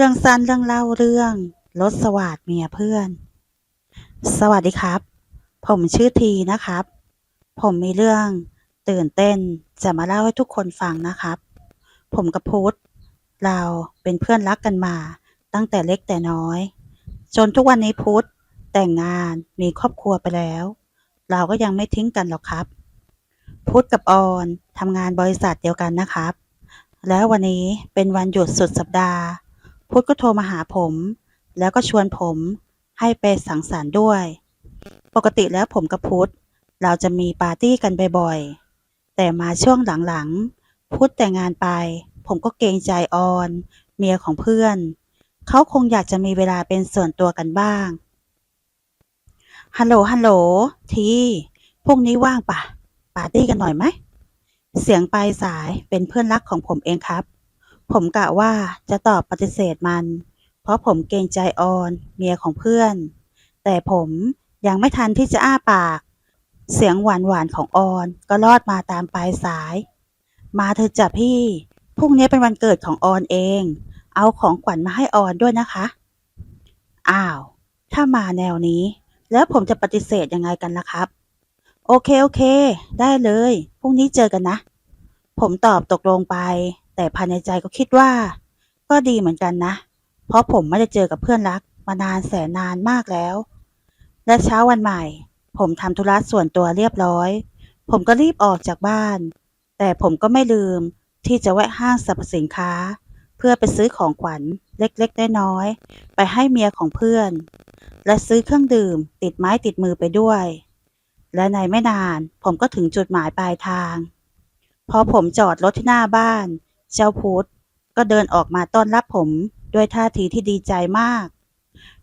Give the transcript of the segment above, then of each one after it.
เรื่องสั้นเรื่องเล่าเรื่องรถสวาดเมียเพื่อน สวัสดีครับ ผมชื่อทีนะครับ ผมมีเรื่องตื่นเต้นจะมาเล่าให้ทุกคนฟังนะครับ ผมกับพุทธเราเป็นเพื่อนรักกันมา ตั้งแต่เล็กแต่น้อย จนทุกวันนี้พุทธแต่งงานมีครอบครัวไปแล้ว เราก็ยังไม่ทิ้งกันหรอกครับ พุทธกับออนทำงานบริษัทเดียวกันนะครับ แล้ววันนี้เป็นวันหยุดสุดสัปดาห์ พุทธก็โทรมาหาผม แล้วก็ชวนผมให้ไปสังสรรค์ด้วย ปกติแล้วผมกับพุทธเราจะมีปาร์ตี้กันบ่อยๆ แต่มาช่วงหลังๆ พุทธแต่งงานไป ผมก็เกรงใจออน เมียของเพื่อน เขาคงอยากจะมีเวลาเป็นส่วนตัวกันบ้าง ฮัลโหล ฮัลโหล ทีพรุ่งนี้ว่างปะปาร์ตี้กันหน่อยไหม เสียงปลายสายเป็นเพื่อนรักของผมเองครับ ผมกะว่าจะตอบปฏิเสธมัน เพราะผมเกรงใจออนเมียของเพื่อน แต่ผมยังไม่ทันที่จะอ้าปาก เสียงหวานหวานของออนก็ลอดมาตามปลายสาย มาเถอจ้ะพี่พรุ่งนี้เป็นวันเกิดของออนเอง เอาของขวัญมาให้ออนด้วยนะคะ อ้าว ถ้ามาแนวนี้ แล้วผมจะปฏิเสธยังไงกันล่ะครับ โอเคโอเค ได้เลย พรุ่งนี้เจอกันนะ ผมตอบตกลงไป แต่ภายในใจก็คิดว่า ก็ดีเหมือนกันนะ เพราะผมไม่ได้เจอกับเพื่อนรักมานานแสนนานมากแล้ว และเช้าวันใหม่ ผมทำธุระส่วนตัวเรียบร้อย ผมก็รีบออกจากบ้าน แต่ผมก็ไม่ลืมที่จะแวะห้างสรรพสินค้า เพื่อไปซื้อของขวัญเล็กๆน้อยๆไปให้เมียของเพื่อน และซื้อเครื่องดื่ม ติดไม้ติดมือไปด้วย และในไม่นานผมก็ถึงจุดหมายปลายทาง พอผมจอดรถที่หน้าบ้าน เจ้าพุธก็เดินออกมาต้อนรับผมด้วยท่าทีที่ดีใจมาก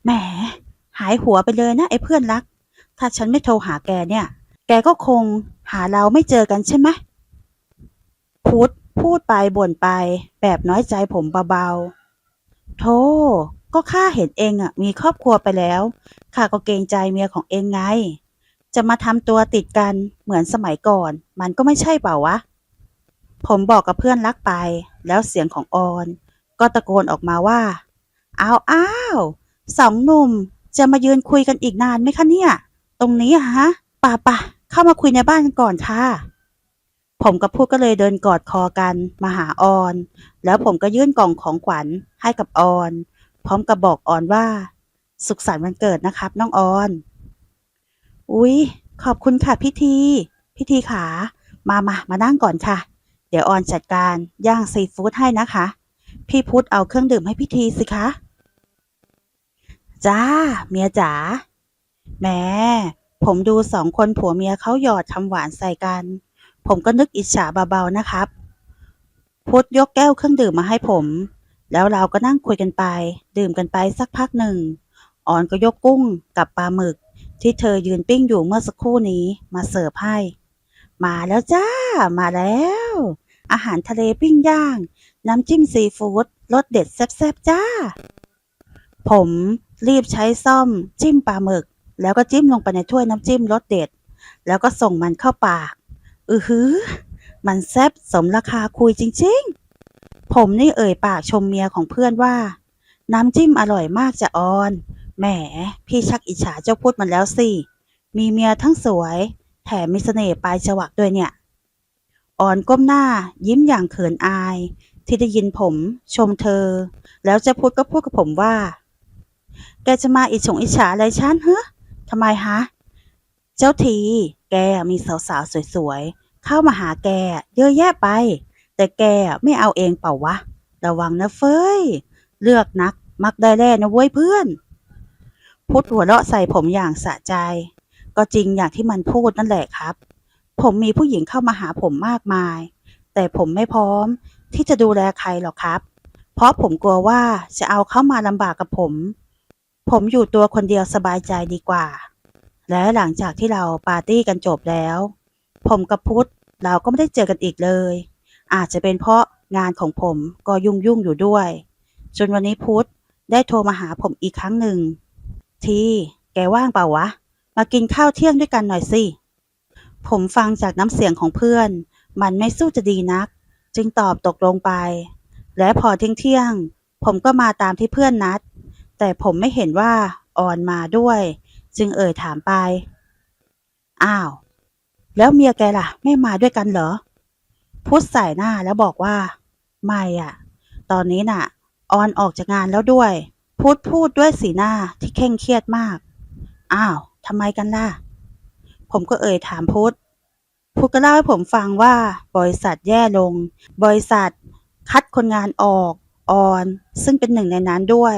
แหม หายหัวไปเลยนะไอ้เพื่อนรัก ถ้าฉันไม่โทรหาแกเนี่ย แกก็คงหาเราไม่เจอกันใช่ไหมพุธพูดไปบ่นไป แบบน้อยใจผมเบาๆ โธ่ ก็ข้าเห็นเองอะ มีครอบครัวไปแล้ว ข้าก็เกรงใจเมียของเองไง จะมาทำตัวติดกันเหมือนสมัยก่อน มันก็ไม่ใช่เปล่าวะ ผมบอกกับเพื่อนรักไป แล้วเสียงของออน ก็ตะโกนออกมาว่า อ้าวอ้าวสองหนุ่มจะมายืนคุยกันอีกนานไหมคะเนี่ย ตรงนี้อะฮะป่าป่ะเข้ามาคุยในบ้านกันก่อนค่ะ ผมกับพูดก็เลยเดินกอดคอกันมาหาออน แล้วผมก็ยื่นกล่องของขวัญให้กับออน พร้อมกับบอกออนว่า สุขสันต์วันเกิดนะครับ น้องออน อุ๊ย ขอบคุณค่ะพี่ทีพี่ทีขา มามามานั่งก่อนค่ะ เดี๋ยวออนจัดการย่างซีฟู้ดให้นะคะ พี่พุธเอาเครื่องดื่มให้พี่ทีสิคะ จ้า เมียจ๋าแหม่ผมดูสองคนผัวเมียเขาหยอดคำหวานใส่กัน ผมก็นึกอิจฉาเบาๆนะครับ พุธยกแก้วเครื่องดื่มมาให้ผม แล้วเราก็นั่งคุยกันไป ดื่มกันไปสักพักหนึ่งออนก็ยกกุ้งกับปลาหมึกที่เธอยืนปิ้งอยู่เมื่อสักครู่นี้มาเสิร์ฟให้ มาแล้วจ้า มาแล้ว อาหารทะเลปิ้งย่าง น้ำจิ้มซีฟู้ดรสเด็ดแซ่บๆจ้า ผมรีบใช้ซ่อมจิ้มปลาหมึก แล้วก็จิ้มลงไปในถ้วยน้ำจิ้มรสเด็ด แล้วก็ส่งมันเข้าปาก อือหือ มันแซ่บสมราคาคุยจริงๆ ผมนี่เอ่ยปากชมเมียของเพื่อนว่า น้ำจิ้มอร่อยมากจะออน แหม พี่ชักอิจฉาเจ้าพูดมันแล้วสิ มีเมียทั้งสวย แถมมีเสน่ห์ปลายจวักด้วยเนี่ย อ่อนก้มหน้า ยิ้มอย่างเขินอาย ที่ได้ยินผม ชมเธอ แล้วเจ้าพูดก็พูดกับผมว่า แกจะมาอิจฉงอิจฉาอะไรฉันเฮ้อทำไมฮะ เจ้าที แกมีสาวๆสวยๆ เข้ามาหาแก เยอะแยะไป แต่แกไม่เอาเองเปล่าวะ ระวังนะเฟ้ย เลือกนัก มักได้แล่นะเว้ยเพื่อน พุทธหัวเราะใส่ผมอย่างสะใจ ก็จริงอย่างที่มันพูดนั่นแหละครับ ผมมีผู้หญิงเข้ามาหาผมมากมาย แต่ผมไม่พร้อมที่จะดูแลใครหรอกครับ เพราะผมกลัวว่าจะเอาเข้ามาลำบากกับผม ผมอยู่ตัวคนเดียวสบายใจดีกว่า และหลังจากที่เราปาร์ตี้กันจบแล้ว ผมกับพุทธเราก็ไม่ได้เจอกันอีกเลย อาจจะเป็นเพราะงานของผมก็ยุ่งยุ่งอยู่ด้วย จนวันนี้พุทธได้โทรมาหาผมอีกครั้งหนึ่ง ทีแกว่างเปล่าวะ มากินข้าวเที่ยงด้วยกันหน่อยสิ ผมฟังจากน้ำเสียงของเพื่อน มันไม่สู้จะดีนัก จึงตอบตกลงไป และพอเที่ยงผมก็มาตามที่เพื่อนนัด แต่ผมไม่เห็นว่าออนมาด้วย จึงเอ่ยถามไป อ้าว แล้วเมียแกล่ะ ไม่มาด้วยกันเหรอ พุทธใส่หน้าแล้วบอกว่า ไม่อะตอนนี้น่ะ ออนออกจากงานแล้วด้วย พุทธพูดด้วยสีหน้าที่เคร่งเครียดมาก อ้าว ทำไมกันล่ะ ผมก็เอ่ยถามพุทธพุทธก็เล่าให้ผมฟังว่าบริษัทแย่ลง บริษัทคัดคนงานออกออน ซึ่งเป็นหนึ่งในนั้นด้วย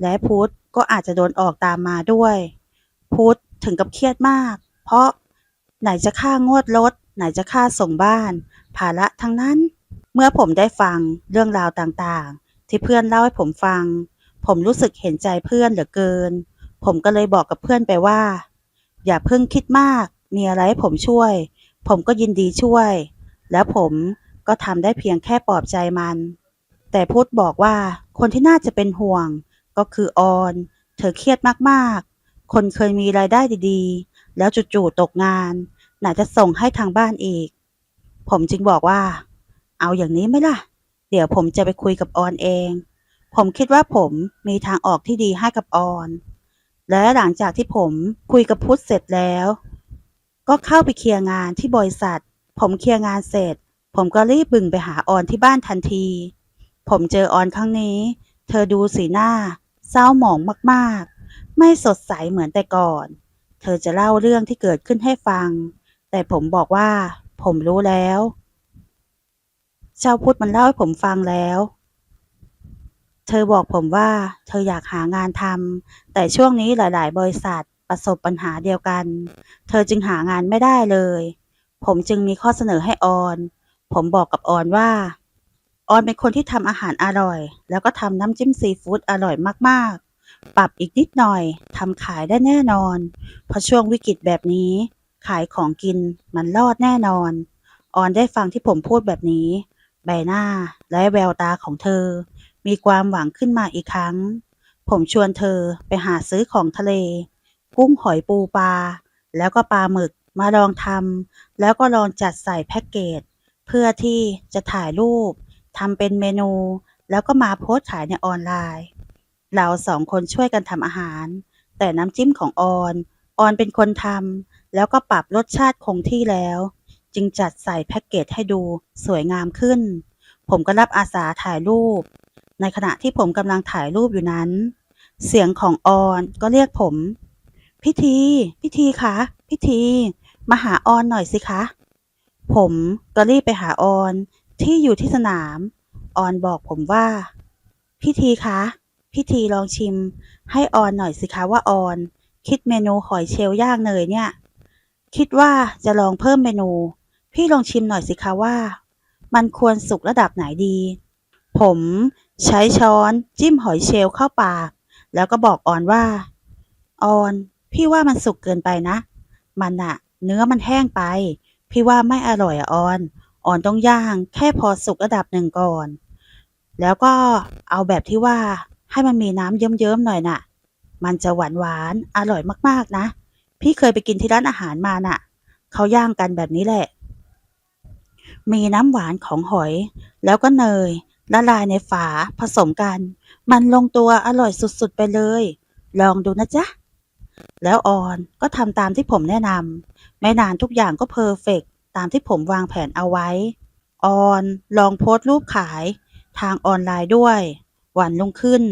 และพุทธก็อาจจะโดนออกตามมาด้วย พุทธถึงกับเครียดมาก เพราะไหนจะค่างวดรถ ไหนจะค่าส่งบ้าน ภาระทั้งนั้น เมื่อผมได้ฟังเรื่องราวต่างๆ ที่เพื่อนเล่าให้ผมฟัง ผมรู้สึกเห็นใจเพื่อนเหลือเกิน ผมก็เลยบอกกับเพื่อนไปว่า อย่าเพิ่งคิดมาก มีอะไรให้ผมช่วย ผมก็ยินดีช่วย แล้วผมก็ทำได้เพียงแค่ปลอบใจมัน แต่พุทธบอกว่าคนที่น่าจะเป็นห่วง ก็คือออน เธอเครียดมากๆ คนเคยมีรายได้ดีๆ แล้วจู่ๆตกงานไหนจะส่งให้ทางบ้านอีก ผมจึงบอกว่า เอาอย่างนี้ไหมล่ะ เดี๋ยวผมจะไปคุยกับออนเอง ผมคิดว่าผมมีทางออกที่ดีให้กับออน และหลังจากที่ผมคุยกับพุทธเสร็จแล้ว ก็เข้าไปเคลียร์งานที่บริษัท ผมเคลียร์งานเสร็จ ผมก็รีบบึงไปหาออนที่บ้านทันที ผมเจอออนครั้งนี้ เธอดูสีหน้า เศร้าหมองมากๆ ไม่สดใสเหมือนแต่ก่อน เธอจะเล่าเรื่องที่เกิดขึ้นให้ฟัง แต่ผมบอกว่า ผมรู้แล้วเจ้าพุทธมันเล่าให้ผมฟังแล้ว ธอบอกผมว่าเธออยากหางานทำแต่ช่วงนี้หลาย ๆ บริษัทประสบปัญหาเดียวกัน เธอจึงหางานไม่ได้เลย ผมจึงมีข้อเสนอให้ออน ผมบอกกับออนว่า ออนเป็นคนที่ทำอาหารอร่อย แล้วก็ทำน้ำจิ้มซีฟู้ดอร่อยมาก ๆ ปรับอีกนิดหน่อยทำขายได้แน่นอน เพราะช่วงวิกฤตแบบนี้ ขายของกินมันรอดแน่นอน ออนได้ฟังที่ผมพูดแบบนี้ ใบหน้าและแววตาของเธอ มีความหวังขึ้นมาอีกครั้ง ผมชวนเธอไปหาซื้อของทะเล กุ้งหอยปูปลา แล้วก็ปลาหมึกมาลองทำแล้วก็ลองจัดใส่แพ็กเกจ เพื่อที่จะถ่ายรูปทำเป็นเมนู แล้วก็มาโพสต์ขายในออนไลน์ เราสองคนช่วยกันทำอาหาร แต่น้ำจิ้มของออนออนเป็นคนทำแล้วก็ปรับรสชาติคงที่แล้ว จึงจัดใส่แพ็กเกจให้ดูสวยงามขึ้น ผมก็รับอาสาถ่ายรูป ในขณะที่ผมกำลังถ่ายรูปอยู่นั้น เสียงของออนก็เรียกผม พิธี พิธีคะพิธี มาหาออนหน่อยสิคะ ผมก็รีบไปหาออนที่อยู่ที่สนาม ออนบอกผมว่า พิธีคะพิธีลองชิม ให้ออนหน่อยสิคะว่าออน คิดเมนูหอยเชลล์ย่างเนยเนี่ย คิดว่าจะลองเพิ่มเมนู พี่ลองชิมหน่อยสิคะว่า มันควรสุกระดับไหนดี ผม ใช้ช้อนจิ้มหอยเชลล์เข้าปาก แล้วก็บอกออนว่า ออน พี่ว่ามันสุกเกินไปนะ มันอะเนื้อมันแห้งไป พี่ว่าไม่อร่อยอะออน ออนต้องย่างแค่พอสุกระดับหนึ่งก่อน แล้วก็เอาแบบที่ว่าให้มันมีน้ำเยิ้มๆหน่อยน่ะ มันจะหวานหวานอร่อยมากๆนะ พี่เคยไปกินที่ร้านอาหารมาน่ะ เขาย่างกันแบบนี้แหละ มีน้ำหวานของหอย แล้วก็เนย ละลายในฝาผสมกัน มันลงตัวอร่อยสุดๆไปเลย ลองดูนะจ๊ะ แล้วออนก็ทำตามที่ผมแนะนำไม่นานทุกอย่างก็เพอร์เฟกต์ตามที่ผมวางแผนเอาไว้ ออนลองโพสต์รูปขายทางออนไลน์ด้วย วันรุ่งขึ้น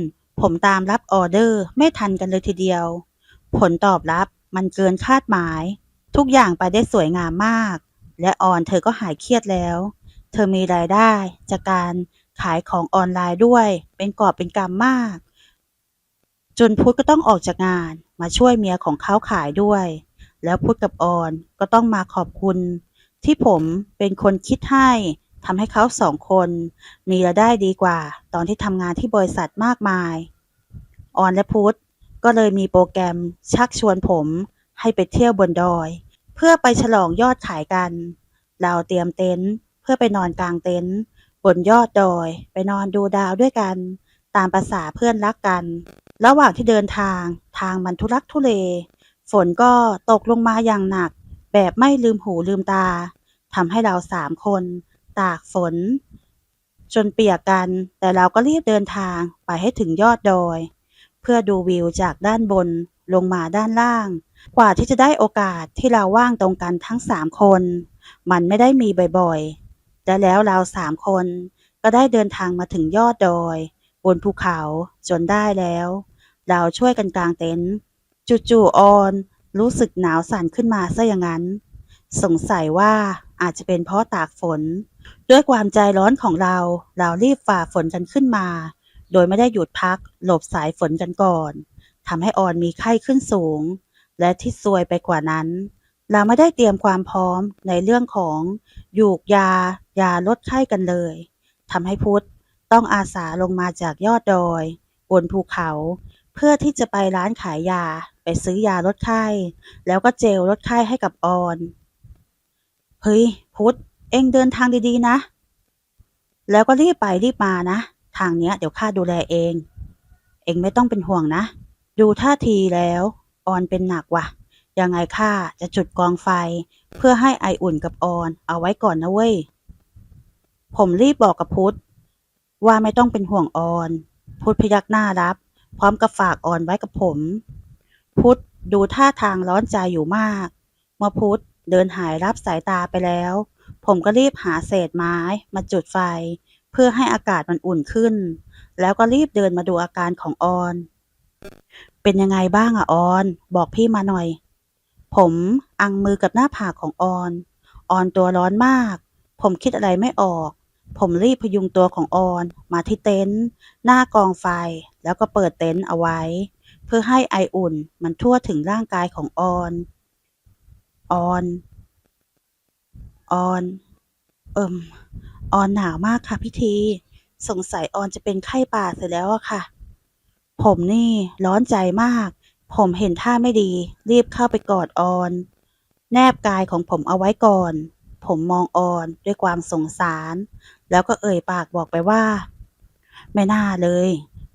ผมตามรับออเดอร์ไม่ทันกันเลยทีเดียว ผลตอบรับมันเกินคาดหมาย ทุกอย่างไปได้สวยงามมาก และออนเธอก็หายเครียดแล้ว เธอมีรายได้จากการ ขายของออนไลน์ด้วย เป็นกอบเป็นกำมาก จนพุทธก็ต้องออกจากงานมาช่วยเมียของเขาขายด้วย แล้วพุทธกับออนก็ต้องมาขอบคุณ ที่ผมเป็นคนคิดให้ทำให้เขาสองคน มีรายได้ดีกว่า ตอนที่ทำงานที่บริษัทมากมาย ออนและพุทธก็เลยมีโปรแกรมชักชวนผมให้ไปเที่ยวบนดอย เพื่อไปฉลองยอดขายกัน เราเตรียมเต็นท์เพื่อไปนอนกลางเต็นท์ บนยอดดอย ไปนอนดูดาวด้วยกัน ตามประษาเพื่อนรักกัน ระหว่างที่เดินทางทางมันทุลักทุเล ฝนก็ตกลงมาอย่างหนัก แบบไม่ลืมหูลืมตาทำให้เราสามคน ตากฝน จนเปียกกัน แต่เราก็รีบเดินทางไปให้ถึงยอดดอย เพื่อดูวิวจากด้านบนลงมาด้านล่าง กว่าที่จะได้โอกาสที่เราว่างตรงกันทั้งสามคน มันไม่ได้มีบ่อยๆ และแล้วเราสามคน ก็ได้เดินทางมาถึงยอดดอย บนภูเขาจนได้แล้ว เราช่วยกันกางเต็นท์จู่ๆออน รู้สึกหนาวสั่นขึ้นมาซะอย่างนั้น สงสัยว่าอาจจะเป็นเพราะตากฝน ด้วยความใจร้อนของเรา เรารีบฝ่าฝนกันขึ้นมา โดยไม่ได้หยุดพัก หลบสายฝนกันก่อนทำให้ออนมีไข้ขึ้นสูง และที่ซวยไปกว่านั้น เราไม่ได้เตรียมความพร้อมในเรื่องของหยูกยา ยาลดไข้กันเลยทำให้พุทธต้องอาสาลงมาจากยอดดอย บนภูเขา เพื่อที่จะไปร้านขายยาไปซื้อยาลดไข้ แล้วก็เจลลดไข้ให้กับออน เฮ้ย พุทธเอ็งเดินทางดีๆนะ แล้วก็รีบไปรีบมานะ ทางเนี้ยเดี๋ยวข้าดูแลเอง เอ็งไม่ต้องเป็นห่วงนะ ดูท่าทีแล้วออนเป็นหนักว่ะ ยังไงข้าจะจุดกองไฟ เพื่อให้ไออุ่นกับออน เอาไว้ก่อนนะเว้ย ผมรีบบอกกับพุทธว่าไม่ต้องเป็นห่วงออน พุทธพยักหน้ารับ พร้อมกับฝากออนไว้กับผม พุทธดูท่าทางร้อนใจอยู่มาก เมื่อพุทธเดินหายรับสายตาไปแล้ว ผมก็รีบหาเศษไม้มาจุดไฟ เพื่อให้อากาศมันอุ่นขึ้น แล้วก็รีบเดินมาดูอาการของออน เป็นยังไงบ้างอะออน บอกพี่มาหน่อย ผมอังมือกับหน้าผากของออน ออนตัวร้อนมาก ผมคิดอะไรไม่ออก ผมรีบพยุงตัวของออนมาที่เต็นท์หน้ากองไฟแล้วก็เปิดเต็นท์เอาไว้ เพื่อให้ไออุ่นมันทั่วถึงร่างกายของออน ออน ออน เอิมออนหนาวมากค่ะพี่ที สงสัยออนจะเป็นไข้ป่าเสียแล้วอะค่ะ ผมนี่ร้อนใจมาก ผมเห็นท่าไม่ดี รีบเข้าไปกอดออน แนบกายของผมเอาไว้ก่อน ผมมองออนด้วยความสงสาร แล้วก็เอ่ยปากบอกไปว่า ไม่น่าเลย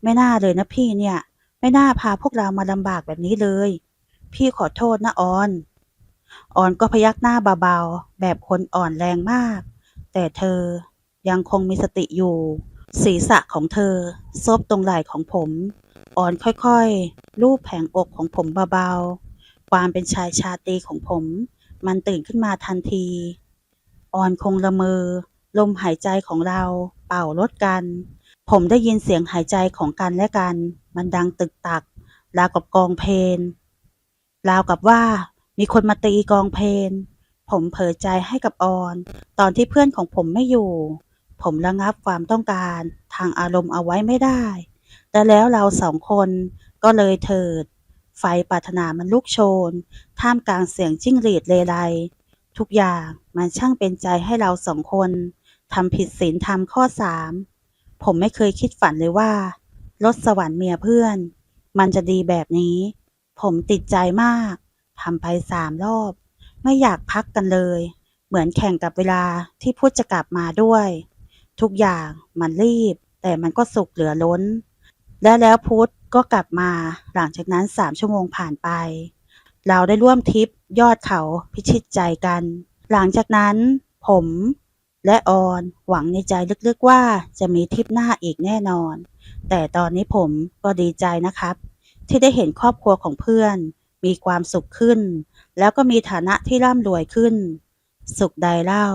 ไม่น่าเลยนะพี่เนี่ย ไม่น่าพาพวกเรามาลำบากแบบนี้เลย พี่ขอโทษนะออน ออนก็พยักหน้าเบาๆแบบคนอ่อนแรงมาก แต่เธอยังคงมีสติอยู่ ศีรษะของเธอซบตรงไหล่ของผม ออนค่อยๆ ลูบแผงอกของผมเบาๆ ความเป็นชายชาตรีของผม มันตื่นขึ้นมาทันที ออนคงละเมอ ลมหายใจของเราเป่าลดกัน ผมได้ยินเสียงหายใจของกันและกัน มันดังตึกตัก ราวกับกองเพลงราวกับว่ามีคนมาตีกองเพลงผมเผยใจให้กับออน ตอนที่เพื่อนของผมไม่อยู่ ผมระงับความต้องการทางอารมณ์เอาไว้ไม่ได้ แต่แล้วเราสองคนก็เลยเถิด ไฟปรารถนามันลุกโชน ท่ามกลางเสียงจิ้งหรีดเลไลทุกอย่างมันช่างเป็นใจให้เราสองคน ทำผิดศีลธรรมข้อสามผมไม่เคยคิดฝันเลยว่า รถสวรรค์เมียเพื่อน มันจะดีแบบนี้ ผมติดใจมากทำไปสามรอบ ไม่อยากพักกันเลย เหมือนแข่งกับเวลาที่พุทธจะกลับมาด้วย ทุกอย่างมันรีบ แต่มันก็สุกเหลือล้น และแล้วพุทธก็กลับมาหลังจากนั้นสามชั่วโมงผ่านไป เราได้ร่วมทริปยอดเขาพิชิตใจกัน หลังจากนั้นผม และออนหวังในใจลึกๆว่าจะมีทริปหน้าอีกแน่นอน แต่ตอนนี้ผมก็ดีใจนะครับ ที่ได้เห็นครอบครัวของเพื่อน มีความสุขขึ้น แล้วก็มีฐานะที่ร่ำรวยขึ้น สุขใดเล่า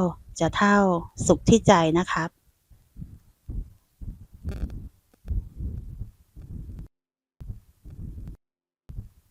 จะเท่าสุขที่ใจนะครับ